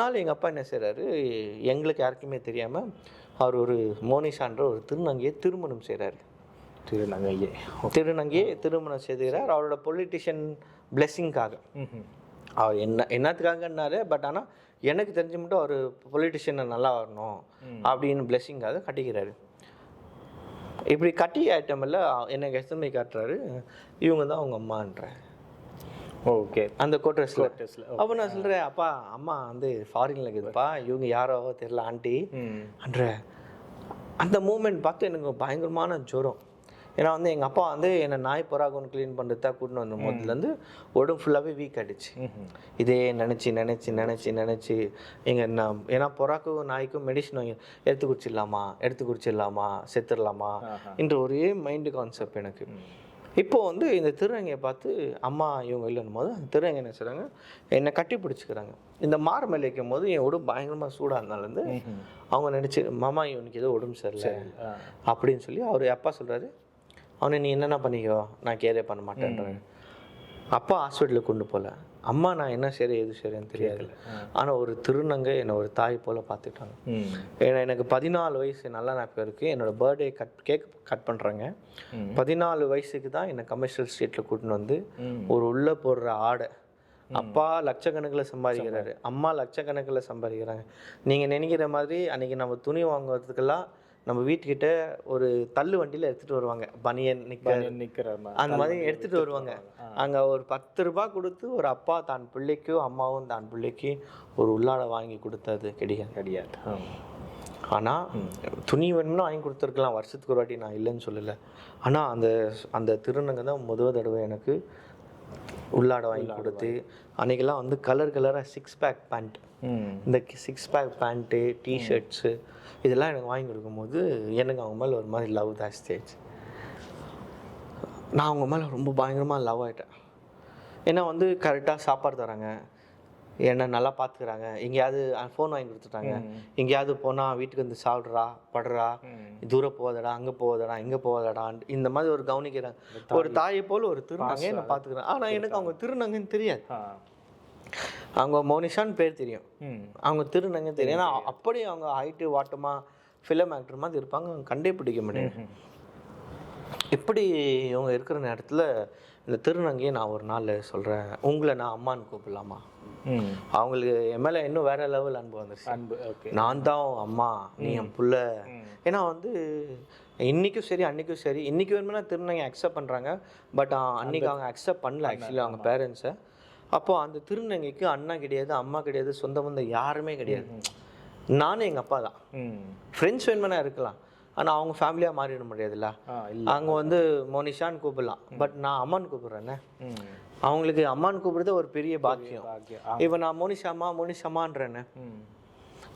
நாள் எங்கள் அப்பா என்ன செய்கிறாரு எங்களுக்கு யாருக்குமே தெரியாமல் அவர் ஒரு மோனிஷான்ற ஒரு திருநங்கையை திருமணம் செய்கிறாரு திருநங்கையே. திருநங்கையை திருமணம் செய்துகிறார். அவரோட பொலிட்டிஷியன் பிளெஸ்ஸிங்காக. அவர் என்ன என்னத்துக்காகன்னாரு? பட் ஆனால் எனக்கு தெரிஞ்சு மட்டும் அவர் பொலிட்டிஷியனை நல்லா வரணும் அப்படின்னு பிளெஸ்ஸிங்காக கட்டிக்கிறாரு. இப்படி கட்டி ஐட்டமில் எனக்கு எஸ்எம்ஐ காட்டுறாரு? இவங்க தான் அவங்க அம்மான்ற ஓகே அந்த கோட்ரஸில் Quarters-ல, அப்போ நான் சொல்கிறேன் அப்பா அம்மா வந்து ஃபாரினில் இருக்குதுப்பா. இவங்க யாரோ தெரியல ஆண்டி அன்ற அந்த மூமெண்ட் பார்த்து எனக்கு பயங்கரமான ஜுரம். ஏன்னா வந்து எங்கள் அப்பா வந்து என்னை நாய் புறாகொன்று க்ளீன் பண்ணுறதா கூட்டின்னு வந்த முதல்லேருந்து உடம்பு ஃபுல்லாகவே வீக் ஆகிடுச்சு. இதே நினச்சி நினச்சி நினச்சி நினச்சி எங்கள் நான் ஏன்னா புறாக்கும் நாய்க்கும் மெடிசன் எடுத்து குடிச்சிடலாமா எடுத்து குடிச்சிடலாமா செத்துடலாமா. என்ற ஒரே மைண்டு கான்செப்ட் எனக்கு. இப்போ வந்து இந்த திருநங்கையை பார்த்து அம்மா இவங்க இல்லைன்னும் போது அந்த திருநங்கை என்ன செய்றாங்க? என்னை கட்டி பிடிச்சிக்கிறாங்க. இந்த மார் மேலே வைக்கும் போது என் உடம்பு பயங்கரமாக சூடாக இருந்தாலேருந்து. அவங்க நினச்சி மாமா இவனுக்கு ஏதோ உடம்பு சரியில்லை. அப்படின்னு சொல்லி அவர் அப்பா சொல்கிறாரு அவனை நீ என்னென்ன பண்ணிக்கோ? நான் கேரே பண்ண மாட்டேன்றாரு. அப்பா ஹாஸ்பிட்டலுக்கு கொண்டு போகல அம்மா நான் என்ன சரி எது சரின்னு தெரியாது. ஆனால் ஒரு திருநங்கை என்னை ஒரு தாய் போல் பார்த்துட்டாங்க. ஏன்னா எனக்கு பதினாலு வயசு நல்லா ஞாபகம் இருக்குது என்னோட பர்த்டே கட் கேக் கட் பண்ணுறாங்க. பதினாலு வயசுக்கு தான் என்னை கமர்ஷியல் ஸ்ட்ரீட்டில் கூட்டின்னு வந்து. ஒரு உள்ளே போடுற ஆடை. அப்பா லட்சக்கணக்கில் சம்பாதிக்கிறாரு. அம்மா லட்சக்கணக்கில் சம்பாதிக்கிறாங்க. நீங்கள் நினைக்கிற மாதிரி அன்றைக்கி நம்ம துணி வாங்குறதுக்கெல்லாம் நம்ம வீட்டுக்கிட்ட ஒரு தள்ளு வண்டியில் எடுத்துகிட்டு வருவாங்க. பனியன் நிக்க நிக்கிற மாதிரி அந்த மாதிரி எடுத்துகிட்டு வருவாங்க. அங்கே ஒரு பத்து ரூபாய் கொடுத்து ஒரு அப்பா தான் பிள்ளைக்கும் அம்மாவும் தான் பிள்ளைக்கு ஒரு உள்ளாடை வாங்கி கொடுத்தது கிடையாது கிடையாது. ஆனால் துணி வேணும்னா வாங்கி கொடுத்துருக்கலாம். வருஷத்துக்கு ஒரு வாட்டி நான் இல்லைன்னு சொல்லலை. ஆனால் அந்த அந்த திருநங்கை தான் முதல் தடவை எனக்கு உள்ளாடை வாங்கி கொடுத்து அன்றைக்கெல்லாம் வந்து கலர் கலராக சிக்ஸ் பேக் பேண்ட் இந்த சிக்ஸ் பேக் பேண்ட்டு டிஷர்ட்ஸு இதெல்லாம் எனக்கு வாங்கி கொடுக்கும்போது எனக்கு அவங்க மேலே ஒரு மாதிரி லவ் ஜாஸ்தி ஆயிடுச்சு. நான் அவங்க மேலே ரொம்ப பயங்கரமாக லவ் ஆகிட்டேன் ஏன்னா வந்து கரெக்டாக சாப்பாடு தராங்க. என்னை நல்லா பார்த்துக்கிறாங்க. எங்கேயாவது ஃபோன் வாங்கி கொடுத்துட்டாங்க. எங்கேயாவது போனால் வீட்டுக்கு வந்து சாப்பிட்றா படுறா தூரம் போகாதடா அங்கே போகாதடா இங்கே போகாதடா இந்த மாதிரி ஒரு கவனிக்கிறாங்க ஒரு தாயை போல் ஒரு திருநங்கை என்னை பார்த்துக்கிறேன். ஆனால் எனக்கு அவங்க திருநங்கைன்னு தெரியாது. அவங்க மோனிஷான்னு பேர் தெரியும். அவங்க திருநங்கை தெரியும். ஏன்னா அப்படி அவங்க ஹைட்டு வாட்டமா ஃபிலிம் ஆக்டர் மாதிரி இருப்பாங்க. அவங்க கண்டே பிடிக்க முடியாது இப்படி இவங்க இருக்கிற நேரத்தில் இந்த திருநங்கையை நான் ஒரு நாள் சொல்கிறேன் உங்களை நான் அம்மான்னு கூப்பிடலாமா? அவங்களுக்கு என் மேலே இன்னும் வேற லெவல் அன்பு வந்துருச்சு. அன்பு ஓகே நான் தான் அம்மா நீ என் புள்ள. ஏன்னா வந்து இன்னைக்கும் சரி அன்னைக்கும் சரி இன்னைக்கு வேணும்னா திருநங்கை அக்செப்ட் பண்ணுறாங்க பட் அன்னைக்கு அவங்க அக்செப்ட் பண்ணல ஆக்சுவலி அவங்க பேரண்ட்ஸை அப்போ அந்த திருநங்கைக்கு அண்ணா கிடையாது அம்மா கிடையாது சொந்த பந்தம் யாருமே கிடையாது. நானும் எங்கள் அப்பா தான். ஃப்ரெண்ட்ஸ் வேணுமெனா இருக்கலாம். ஆனால் அவங்க ஃபேமிலியாக மாறிட முடியாதுல்ல. அவங்க வந்து மோனிஷான்னு கூப்பிடலாம். பட் நான் அம்மான்னு கூப்பிட்றேன்னே அவங்களுக்கு அம்மான்னு கூப்பிடுறது ஒரு பெரிய பாக்கியம். இப்போ நான் மோனிஷாமா மோனிஷாமான்றேன்னு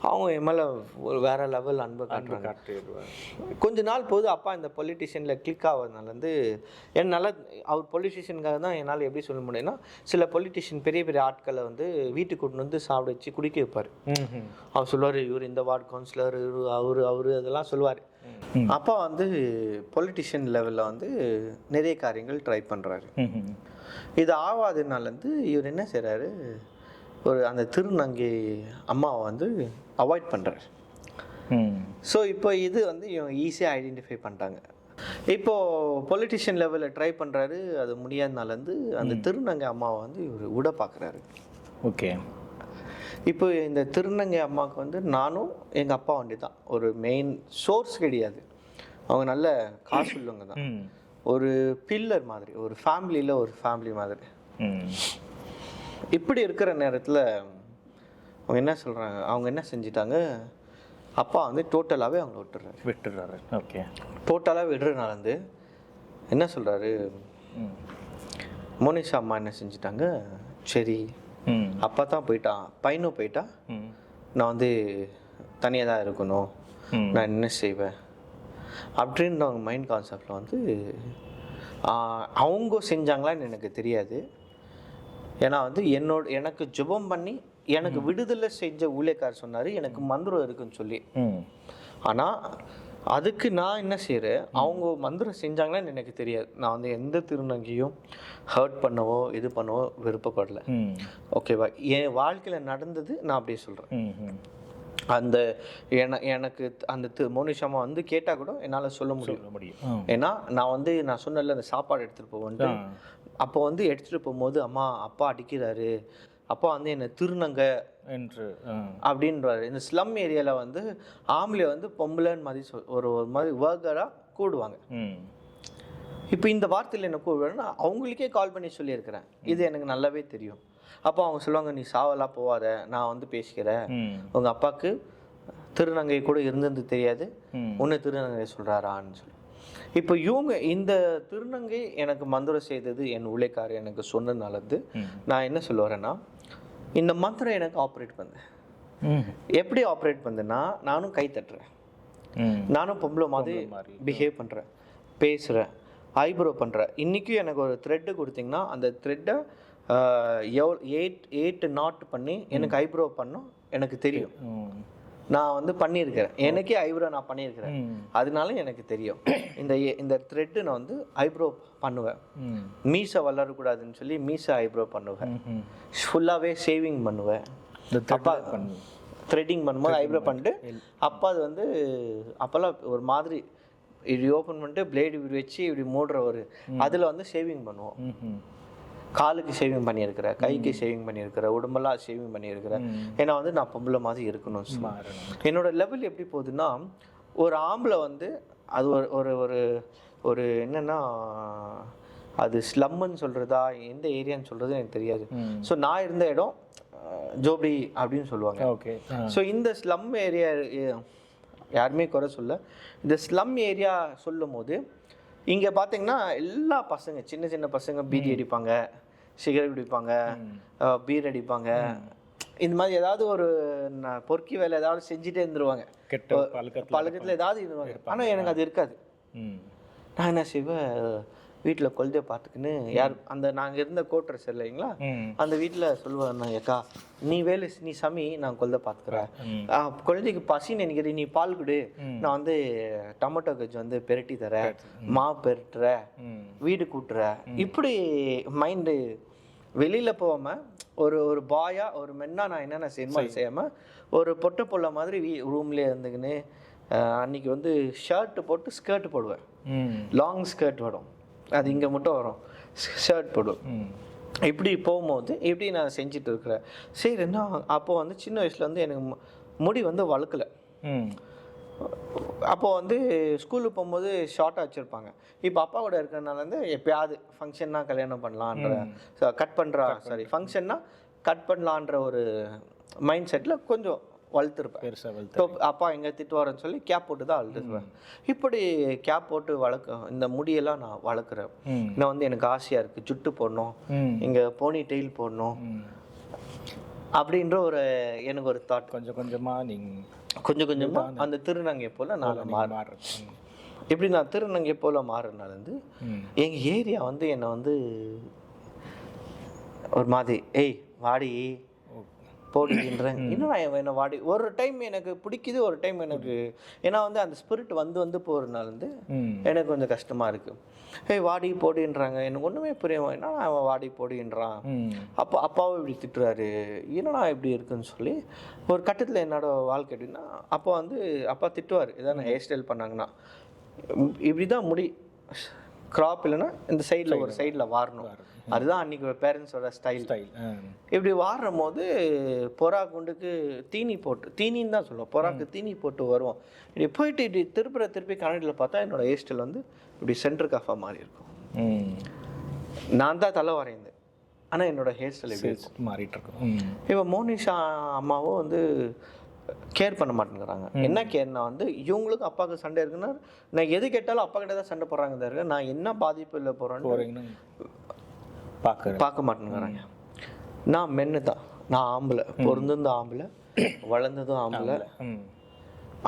அவங்க என் மேலே ஒரு வேற லெவல் அன்பு காட்டுறாங்க. கொஞ்ச நாள் போது அப்பா இந்த பொலிட்டிஷியனில் கிளிக் ஆகிறதுனால வந்து என்னால் அவர் பொலிட்டிஷியனுக்காக தான் என்னால் எப்படி சொல்ல முடியும்னா சில பொலிட்டிஷியன் பெரிய பெரிய ஆட்களை வந்து வீட்டுக்கு கூட்டின்னு வந்து சாப்பிட வச்சு குடிக்க வைப்பார். அவர் சொல்லுவார் இவர் இந்த வார்டு கவுன்சிலர் இவர் அவர் அவர் அதெல்லாம் சொல்லுவார். அப்பா வந்து பொலிட்டிஷியன் லெவலில் வந்து நிறைய காரியங்கள் ட்ரை பண்ணுறாரு இது ஆவாதனால வந்து இவர் என்ன செய்கிறாரு ஒரு அந்த திருநங்கை அம்மாவை வந்து அவாய்ட் பண்ணுறாரு ஸோ இப்போ இது வந்து இவங்க ஈஸியாக ஐடென்டிஃபை பண்ணிட்டாங்க இப்போது பொலிட்டிஷியன் லெவலில் ட்ரை பண்ணுறாரு அது முடியாதனால வந்து அந்த திருநங்கை அம்மாவை வந்து இவர் விட பார்க்குறாரு ஓகே. இப்போ இந்த திருநங்கை அம்மாவுக்கு வந்து நானும் எங்கள் அப்பா வண்டி தான் ஒரு மெயின் சோர்ஸ் கிடையாது. அவங்க நல்ல காசு உள்ளவங்க தான் ஒரு பில்லர் மாதிரி ஒரு ஃபேமிலியில் ஒரு ஃபேமிலி மாதிரி. ம். இப்படி இருக்கிற நேரத்தில் அவங்க என்ன சொல்கிறாங்க அவங்க என்ன செஞ்சிட்டாங்க? அப்பா வந்து டோட்டலாகவே அவங்கள விட்டுறாரு. விட்டுறாரு. ஓகே. டோட்டலாக விடுறதுனால வந்து என்ன சொல்கிறாரு மோனிஷா அம்மா என்ன செஞ்சிட்டாங்க? சரி அப்பா தான் போயிட்டான் பையனும் போயிட்டா நான் வந்து தனியாக தான் இருக்கணும். நான் என்ன செய்வேன்? அப்படின்ற அவங்க மைண்ட் கான்செப்டில் வந்து அவங்க செஞ்சாங்களான்னு எனக்கு தெரியாது. ஏன்னா வந்து என்னோட எனக்கு ஜெபம் பண்ணி எனக்கு விடுதலை செஞ்ச ஊழியக்காரர் சொன்னார் எனக்கு மந்திரம் இருக்குன்னு சொல்லி. ஆனால் அதுக்கு நான் என்ன செய்கிறேன் அவங்க மந்திரம் செஞ்சாங்களான்னு எனக்கு தெரியாது. நான் வந்து எந்த திருநங்கையும் ஹர்ட் பண்ணவோ இது பண்ணவோ விருப்பப்படல. ஓகேவா என் வாழ்க்கையில் நடந்தது நான் அப்படியே சொல்கிறேன் அந்த என எனக்கு அந்த மோனிஷாமா வந்து கேட்டால் கூட என்னால் சொல்ல முடியும். முடியும். ஏன்னா நான் வந்து நான் சொன்னல அந்த சாப்பாடு எடுத்துகிட்டு போவேன்ட்டு. அப்போ வந்து எடுத்துகிட்டு போகும்போது அம்மா அப்பா அடிக்கிறாரு. அப்பா வந்து என்னை திருநங்க என்று. அப்படின்றாரு. இந்த ஸ்லம் ஏரியாவில் வந்து ஆம்பளை வந்து பொம்பளைன்னு மாதிரி சொல் ஒரு ஒரு மாதிரி ஒர்க்கராக கூடுவாங்க. இப்போ இந்த வார்த்தையில் என்ன கூடுவேன்னா அவங்களுக்கே கால் பண்ணி சொல்லியிருக்கிறேன். இது எனக்கு நல்லாவே தெரியும். அப்போ அவங்க சொல்லுவாங்க நீ சாவலாம் போவாத நான் வந்து பேசிக்கிறேன். உங்கள் அப்பாவுக்கு திருநங்கை கூட இருந்தது தெரியாது. உன்னை திருநங்கை சொல்கிறாரான்னு சொல்லி. இப்போ இவங்க இந்த திருநங்கை எனக்கு மந்திரம் செய்தது என் உழைக்கார் எனக்கு சொன்னதுனாலது ம். நான் என்ன சொல்ல வரேன்னா இந்த மந்திரம் எனக்கு ஆப்ரேட் பண்ணேன் எப்படி ஆப்ரேட் பண்ணுன்னா நானும் கை தட்டுறேன். நானும் பொம்பளை மாதிரி. பிஹேவ் பண்ணுறேன் பேசுகிறேன் ஐப்ரோ பண்ணுறேன் இன்றைக்கும் எனக்கு ஒரு த்ரெட்டு கொடுத்தீங்கன்னா அந்த த்ரெட்டை எவ்வளோ எயிட் எயிட் நாட் பண்ணி எனக்கு ஐப்ரோ பண்ணோம். எனக்கு தெரியும். நான் வந்து பண்ணியிருக்கிறேன். எனக்கே ஐப்ரோ நான் பண்ணியிருக்கிறேன். அதனால எனக்கு தெரியும். இந்த இந்த த்ரெட்டு நான் வந்து ஐப்ரோ பண்ணுவேன். மீசை வளரக்கூடாதுன்னு சொல்லி மீசை ஐப்ரோ பண்ணுவேன். ஃபுல்லாகவே சேவிங் பண்ணுவேன். இந்த அப்பா த்ரெட்டிங் பண்ணும்போது ஐப்ரோ பண்ணிட்டு அப்போ அது வந்து அப்போல்லாம் ஒரு மாதிரி இப்படி ஓப்பன் பண்ணிட்டு பிளேடு இப்படி வச்சு இப்படி மூடுற ஒரு அதில் வந்து ஷேவிங் பண்ணுவோம். காலுக்கு ஷேவிங் பண்ணியிருக்கிற கைக்கு ஷேவிங் பண்ணியிருக்கிற உடம்பெல்லாம் ஷேவிங் பண்ணியிருக்கிற. ஏன்னா வந்து நான் பொம்பளை மாதிரி இருக்கணும் என்னோட லெவல் எப்படி போகுதுன்னா ஒரு ஆம்பளை வந்து அது ஒரு ஒரு ஒரு ஒரு என்னன்னா அது ஸ்லம்முன்னு சொல்கிறதா எந்த ஏரியான்னு சொல்கிறது எனக்கு தெரியாது. ஸோ நான் இருந்த இடம் ஜோப்டி அப்படின்னு சொல்லுவாங்க. ஓகே. ஸோ இந்த ஸ்லம் ஏரியா யாருமே குறை சொல்ல. இந்த ஸ்லம் ஏரியா சொல்லும் போது இங்கே பார்த்தீங்கன்னா எல்லா பசங்க சின்ன சின்ன பசங்க பீடி அடிப்பாங்க சிகரெட் குடிப்பாங்க பீர் அடிப்பாங்க. இந்த மாதிரி ஏதாவது ஒரு பொறுக்கி வேலை ஏதாவது செஞ்சுட்டே இருந்துருவாங்க. கெட்ட பழக்கத்தில் ஏதாவது இருந்துருவாங்க. ஆனால் எனக்கு அது இருக்காது. நான் என்ன செய்வேன்? வீட்டில் குழந்தைய பார்த்துக்கின்னு யார் அந்த நாங்கள் இருந்த கோட்ரஸ் இல்லைங்களா? அந்த வீட்டில் சொல்லுவேன் நான் ஏக்கா நீ வேலை நீ சமி நான் குழந்தை பார்த்துக்கிறேன் குழந்தைக்கு பசி நினைக்கிறேன் நீ பால் கொடு. நான் வந்து டொமேட்டோ கஜ் வந்து பெரட்டி தரேன். மா. பெரட்டுற. வீடு கூட்டுற. இப்படி மைண்டு வெளியில் போகாமல் ஒரு ஒரு பாயா ஒரு மென்னா நான் என்னென்ன செய்யணுமோ செய்யாமல் ஒரு பொட்டை புள்ள மாதிரி வீ ரூம்லேயே இருந்துக்கின்னு அன்னைக்கு வந்து ஷர்ட் போட்டு ஸ்கர்ட் போடுவேன். லாங் ஸ்கர்ட் வரும். அது இங்கே மட்டும் வரும். ஷர்ட் போடுவேன் ம். இப்படி போகும்போது இப்படி நான் செஞ்சுட்டு இருக்கிறேன். சரி என்ன அப்போ வந்து சின்ன வயசுல வந்து எனக்கு முடி வந்து வளர்க்கல ம். அப்போ வந்து ஸ்கூலுக்கு போகும்போது ஷார்ட்டாக வச்சுருப்பாங்க. இப்போ அப்பா கூட இருக்கிறனால வந்து எப்பயாவது ஃபங்க்ஷன்னா கல்யாணம் பண்ணலான்ற கட் பண்ணுறா சாரி ஃபங்க்ஷன்னா கட் பண்ணலான்ற ஒரு மைண்ட் செட்டில் கொஞ்சம் வளர்த்துருப்பேன். பெருசாக வளர்த்து அப்பா எங்கே திட்டுவாருன்னு சொல்லி கேப் போட்டு தான் வளர்த்துருப்பேன் இப்படி கேப் போட்டு வளர்க்க இந்த முடியெல்லாம் நான் வளர்க்குறேன். நான் வந்து எனக்கு ஆசையாக இருக்குது ஜுட்டு போடணும். இங்கே போனி டெயில் போடணும் அப்படின்ற ஒரு எனக்கு ஒரு தாட் கொஞ்சம் கொஞ்சமாக நீங்கள் கொஞ்சம் கொஞ்சமாக அந்த திருநங்கை போல் நான் மாற மாறுறது இப்படி நான் திருநங்கை போல் மாறினால வந்து எங்கள் ஏரியா வந்து என்னை வந்து ஒரு மாதிரி ஏய் வாடி போடுகின்றேன். இன்னும் நான் என்ன வாடி ஒரு டைம் எனக்கு பிடிக்குது ஒரு டைம் எனக்கு ஏன்னா வந்து அந்த ஸ்பிரிட் வந்து வந்து போகிறதுனால வந்து எனக்கு கொஞ்சம் கஷ்டமாக இருக்குது ஏய் வாடி போடுன்றாங்க எனக்கு ஒன்றுமே புரியும் என்ன அவன் வாடி போடுன்றான் ம். அப்போ அப்பாவும் இப்படி திட்டுறாரு. என்னடா இப்படி இருக்குன்னு சொல்லி ஒரு கட்டத்தில் என்னோட வாழ்க்கை எப்படின்னா அப்போ வந்து அப்பா திட்டுவார். ஏதாவது ஹேர் ஸ்டைல் பண்ணாங்கன்னா. இப்படி தான் முடி கிராப் இல்லைன்னா இந்த சைடில் ஒரு சைடில் வாரணும். அதுதான் அன்றைக்கி பேரண்ட்ஸோட ஸ்டைல் ஸ்டைல் இப்படி வாரும் போது பொறா குண்டுக்கு தீனி போட்டு தீனின்னு தான் சொல்லுவோம். பொறாக்கு தீனி போட்டு வருவோம். இப்படி போயிட்டு இப்படி திருப்புற திருப்பி கண்ணாடியில் பார்த்தா என்னோட ஹேர் ஸ்டைல் வந்து இப்படி சென்டர் கஃபாக மாதிரி இருக்கும். நான் தான் தலை வரைந்தேன். ஆனால் என்னோட ஹேர் ஸ்டைல் இப்படி இருக்கும்? மாறிட்டு இருக்கும். இப்போ மோனிஷா அம்மாவும் வந்து கேர் பண்ண மாட்டேங்கிறாங்க. என்ன கேர்னா வந்து இவங்களுக்கும் அப்பாவுக்கு சண்டை இருக்குன்னா நான் எது கேட்டாலும் அப்பா கிட்ட தான் சண்டை போடுறாங்க நான் என்ன பாதிப்பு இல்லை போகிறேன்னு பார்க்குறேன் பார்க்க மாட்டேங்கிறாங்க நான் மென்னு தான் நான் ஆம்பளை. பிறந்திருந்த ஆம்பளை. வளர்ந்ததும் ஆம்பளை.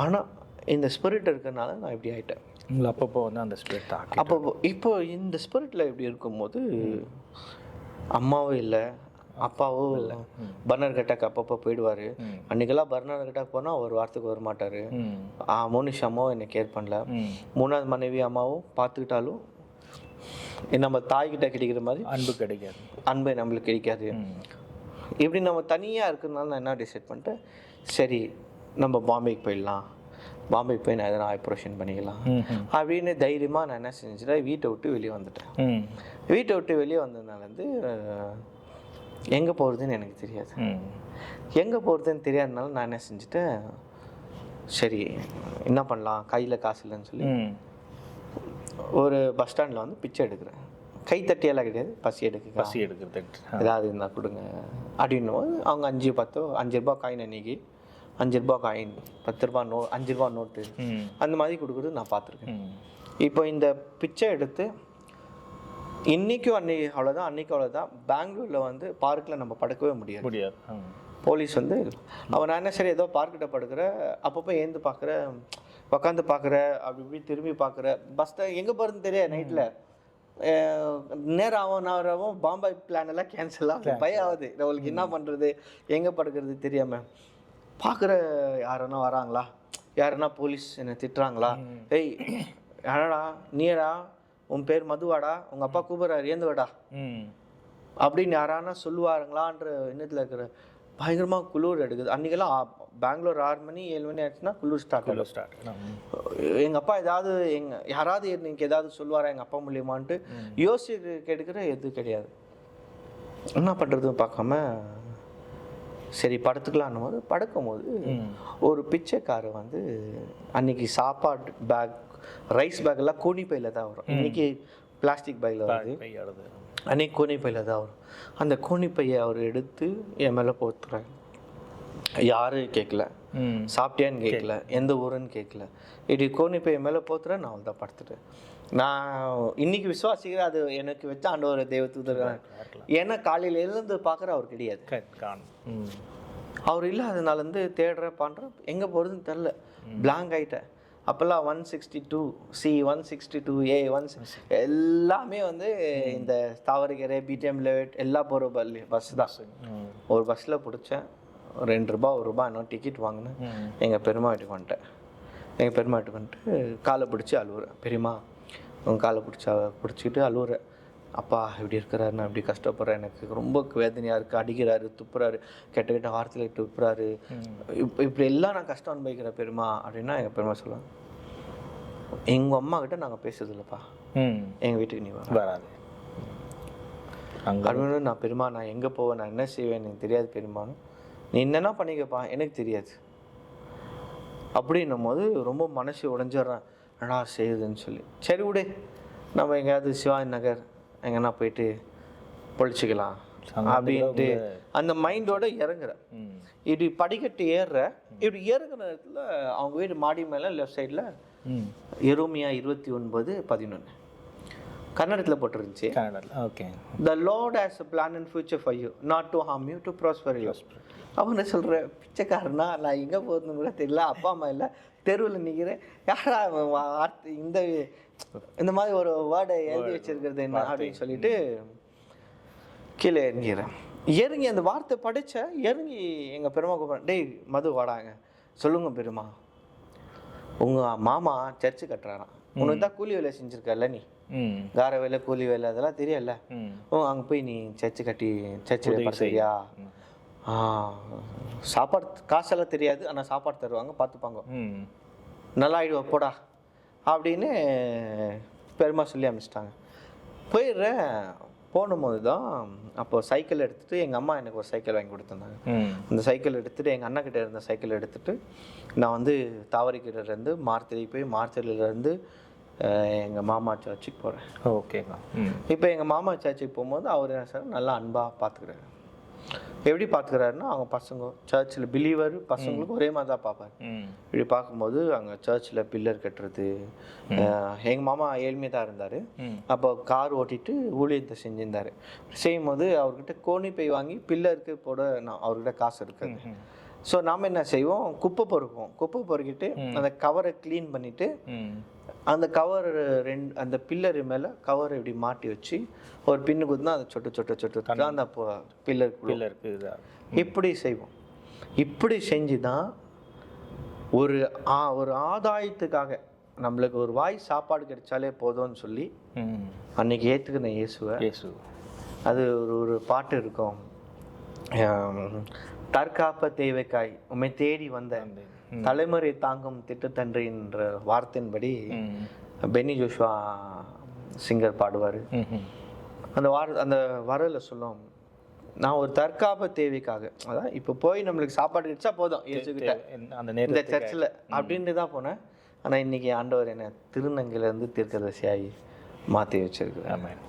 ஆனால் இந்த ஸ்பிரிட் இருக்கறனால நான் இப்படி ஆயிட்டேன். உங்களை அப்பப்போ வந்து அந்த ஸ்பிரிட் ஆக்கி அப்போ இப்போ இந்த ஸ்பிரிட்டில் இப்படி இருக்கும்போது அம்மாவும் இல்லை அப்பாவோ பர்னர் கட்டாக்கு அப்பப்போ போயிடுவார். அன்றைக்கெல்லாம் பர்னர் கட்டாக் போனால் ஒரு வாரத்துக்கு வர மாட்டார். மோனிஷ் அம்மாவும் என்னை கேர் பண்ணல. மூணாவது மனைவி அம்மாவும் பார்த்துக்கிட்டாலும் நம்ம தாய்கிட்ட கிடைக்கிற மாதிரி அன்பு கிடைக்காது. அன்பை நம்மளுக்கு கிடைக்காது. இப்படி நம்ம தனியாக இருக்கிறதுனால நான் என்ன டிசைட் பண்ணிட்டேன்? சரி நம்ம பாம்பேக்கு போயிடலாம். பாம்பேக்கு போய் நான் எதனா ஆப்ரேஷன் பண்ணிக்கலாம். அப்படின்னு தைரியமாக நான் என்ன செஞ்சுட்டேன்? வீட்டை விட்டு வெளியே வந்துட்டேன். வீட்டை விட்டு வெளியே வந்ததுனால வந்து எங்கே போகிறதுன்னு எனக்கு தெரியாது. எங்கே போகிறதுன்னு தெரியாதனால நான் என்ன செஞ்சுட்டேன்? சரி என்ன பண்ணலாம்? கையில் காசு இல்லைன்னு சொல்லி ஒரு பஸ் ஸ்டாண்டில் வந்து பிச்சை எடுக்கிறேன். கை தட்டியெல்லாம் கிடையாது பசி எடுக்க பசி எடுக்கிறதுக்கு ஆ. ஏதாவது இருந்தால் கொடுங்க. அப்படின்னும் போது அவங்க அஞ்சு பத்தோ அஞ்சு ரூபா காயின் அன்னைக்கு அஞ்சு ரூபா காயின் பத்து ரூபா நோ அஞ்சு ரூபா நோட்டு அந்த மாதிரி கொடுக்குறது நான் பார்த்துருக்கேன். இப்போ இந்த பிச்சை எடுத்து இன்றைக்கும் அன்னைக்கு அவ்வளோதான் அன்றைக்கும் அவ்வளோதான் பெங்களூரில் வந்து பார்க்கில் நம்ம படுக்கவே முடியாது. முடியாது. போலீஸ் வந்து அவன் நான் என்ன சரி ஏதோ பார்க்கிட்ட படுக்கிற அப்பப்போ ஏந்து பார்க்குற உக்காந்து பார்க்குற அப்படி இப்படி திரும்பி பார்க்குற பஸ் எங்கே போகிறதுன்னு தெரியாது நைட்டில் நேரம் ஆகும் நேரம் பாம்பே பிளான் எல்லாம் கேன்சல் ஆகும் பயம் ஆகுது. நம்மளுக்கு என்ன பண்ணுறது எங்கே படுக்கிறது தெரியாமல் பார்க்குற யாருன்னா வராங்களா? யாருன்னா போலீஸ் என்னை திட்டுறாங்களா? ஏய் யாரடா? நீடா உன் பேர் மதுவாடா? உங்கள் அப்பா கூப்பிட்றாரு ஏந்து வாடா ம். அப்படின்னு யாரானா சொல்லுவாருங்களான்ற எண்ணத்தில் இருக்கிற பயங்கரமாக குளிர் எடுக்குது. அன்றைக்கெல்லாம் பெங்களூர் ஆறு மணி ஏழு மணி ஆச்சுன்னா குளிர் ஸ்டார்ட் ஆகும் ஸ்டார்ட் எங்கள் அப்பா ஏதாவது எங்கள் யாராவது எனக்கு ஏதாவது சொல்லுவாரா எங்கள் அப்பா மூலியமான்ட்டு யோசிச்சு எடுக்கிற எது கிடையாது. என்ன பண்ணுறதுன்னு பார்க்காம சரி படுத்துக்கலான்னும் போது படுக்கும்போது ம். ஒரு பிச்சைக்காரர் வந்து அன்னைக்கு சாப்பாடு பேக் ரைஸ் பேக் எல்லாம் கோணி பையில் தான் வரும். இன்னைக்கு பிளாஸ்டிக் பேக்கில் வருது. அன்னைக்கு கோணி பையில் தான் வரும். அந்த கோணி பையை அவர் எடுத்து என் மேலே போத்துறாங்க யாரும் கேட்கல சாப்பிட்டியான்னு கேட்கல எந்த ஊருன்னு கேட்கல இப்படி கோணி பைய மேலே போத்துறேன் நான் தான் படுத்துட்டேன். நான் இன்னைக்கு விசுவாசிக்கிறேன் அது எனக்கு வச்ச ஆண்டவர் தெய்வத்துக்கு ஏன்னா காலையில் எழுந்து பார்க்குற அவர் கிடையாது. அவர் இல்லாதனால இருந்து தேடுறேன் பண்ணுறேன் எங்கே போகிறதுன்னு தெரில பிளாங்க் ஆகிட்டேன் அப்போல்லாம் one sixty two C one sixty two A one எல்லாமே வந்து இந்த தாவரகரை பிடிஎம் லெவட் எல்லாம் போகிற பஸ் தான். ஒரு பஸ்ஸில் பிடிச்சேன். ரெண்டு ரூபா ஒரு ரூபா இன்னும் டிக்கெட் வாங்கினேன். எங்கள் பெரியம்மா வீட்டுக்கு வந்துட்டேன். எங்கள் பெரியம்மா வீட்டுக்கு வந்துட்டு காலை பிடிச்சி அழுவுறேன். பெரியம்மா உன் காலை பிடிச்சா பிடிச்சிக்கிட்டு அழுவுறேன். அப்பா இப்படி இருக்கிறாரு நான் இப்படி கஷ்டப்படுறேன் எனக்கு ரொம்ப வேதனையாக இருக்குது அடிக்கிறாரு துப்புறாரு கெட்ட கெட்ட வார்த்தையில் துப்புறாரு இப் இப்படி எல்லாம் நான் கஷ்டம் அனுபவிக்கிறேன் பெரியம்மா. அப்படின்னா எங்கள் பெரியம்மா சொல்லுவாங்க எங்கள் அம்மா கிட்ட நாங்கள் பேசுறது இல்லைப்பா. ம். எங்கள் வீட்டுக்கு நீ வராது. அங்கே நான் பெரியம்மா நான் எங்கே போவேன்? நான் என்ன செய்வேன்? எனக்கு தெரியாது பெரியம்மான்னு நீ என்னென்ன பண்ணிக்கப்பா? எனக்கு தெரியாது. அப்படின்னும் போது ரொம்ப மனசு உடஞ்சிடுறேன். என்னடா செய்யுதுன்னு சொல்லி. சரி விடு. நம்ம எங்கேயாவது சிவாஜி நகர் எங்கன்னா போயிட்டு பொழிச்சிக்கலாம் அப்படின்ட்டு அந்த மைண்டோட இறங்குறேன் ம். இப்படி படிக்கட்டு ஏறுற. இப்படி ஏறுகிற நேரத்தில் அவங்க வீடு மாடி மேலே லெஃப்ட் சைடில் எருமியா இருபத்தி ஒன்பது பதினொன்று கன்னடத்தில் போட்டிருந்துச்சு. Okay. The Lord has a plan in future for you not to harm you to prosper you அவன் சொல்கிறேன் பிச்சைக்காரனா? நான் எங்கே போகிறதுன்னு கூட தெரியல. அப்பா அம்மா இல்லை. தெருவில் நிற்கிறேன் யாரா இந்த இந்த மாதிரி ஒரு வேர்டை எழுதி வச்சிருக்கிறது என்ன அப்படின்னு சொல்லிட்டு கீழே இறங்கிறேன் இறங்கி அந்த வார்த்தை படித்தேன் இறங்கி எங்கள் பெருமா கூப்பிட்றேன் டேய் மது வாடாங்க. சொல்லுங்க பெருமா. உங்கள் மாமா சர்ச்சு கட்டுறாராம். உனக்கு தான் கூலி வேலை செஞ்சுருக்கல நீ? கார வேலை கூலி வேலை அதெல்லாம் தெரியல ஓ அங்கே போய் நீ சர்ச்சு கட்டி சர்ச்சில் படுத்துறியா? சாப்பாடு காசெல்லாம் தெரியாது ஆனால் சாப்பாடு தருவாங்க பார்த்துப்பாங்க நல்லா ஆயிடுவா போடா. அப்படின்னு பெருமா சொல்லி அனுப்பிச்சிட்டாங்க போயிடுறேன். போகும்போது தான் அப்போ சைக்கிள் எடுத்துகிட்டு எங்கள் அம்மா எனக்கு ஒரு சைக்கிள் வாங்கி கொடுத்துருந்தாங்க. அந்த சைக்கிள் எடுத்துகிட்டு எங்கள் அண்ணா கிட்ட இருந்த சைக்கிள் எடுத்துகிட்டு நான் வந்து தாவரிக்கிட்டேருந்து மார்த்தரி போய் மார்த்தரியிலேருந்து எங்கள் மாமா சர்ச்சுக்கு போகிறேன் ஓகேக்கா. ம். இப்போ எங்கள் மாமா சர்ச்சுக்கு போகும்போது அவர் என்ன சார் நல்லா அன்பாக பார்த்துக்கிறாரு. எப்படி பார்த்துக்கிறாருன்னா அவங்க பசங்க சர்ச்சில் பிலீவர் பசங்களுக்கு ஒரே மாதிரி தான் பார்ப்பாரு இப்படி பார்க்கும்போது அங்கே சர்ச்சில் பில்லர் கட்டுறது எங்கள் மாமா ஏழ்மையாக தான் இருந்தார் அப்போ கார் ஓட்டிட்டு ஊழியத்தை செஞ்சிருந்தார். செய்யும்போது அவர்கிட்ட கோணி பை வாங்கி பில்லருக்கு போட நான் அவர்கிட்ட காசு இருக்காது ஸோ நாம் என்ன செய்வோம்? குப்பை பொறுக்குவோம். குப்பை பொறுக்கிட்டு அந்த கவரை க்ளீன் பண்ணிவிட்டு அந்த கவர் ரெண்டு அந்த பில்லர் மேலே கவர் இப்படி மாட்டி வச்சு ஒரு பின்னு குத்துனா அது சொட்டு சொட்டு சொட்டு அந்த பில்லர் பில்லருக்கு இப்படி செய்வோம். இப்படி செஞ்சு தான் ஒரு ஆ ஒரு ஆதாயத்துக்காக நம்மளுக்கு ஒரு வாய் சாப்பாடு கிடைச்சாலே போதும்னு சொல்லி அன்னைக்கு ஏற்றுக்கின இயேசுவை இயேசு. அது ஒரு ஒரு பாட்டு இருக்கும். தற்காப்ப தேவைக்காய் உம்மை தேடி வந்த தலைமுறை தாங்கும் திட்டத்தன்றின்ற வார்த்தையின்படி ம். பென்னி ஜோஷுவா சிங்கர் பாடுவார். அந்த வார அந்த வரல சொல்லும் நான் ஒரு தற்காப்பு தேவைக்காக அதான் இப்போ போய் நம்மளுக்கு சாப்பாடு கிடைச்சா போதும் இயேசுகிட்ட அந்த இந்த சர்ச்சில் அப்படின்ட்டு தான் போனேன். ஆனால் இன்னைக்கு ஆண்டவர் என்னை திருநங்கையிலேருந்து தீர்க்கதரிசியாகி மாற்றி வச்சிருக்கிறார். ஆமாம்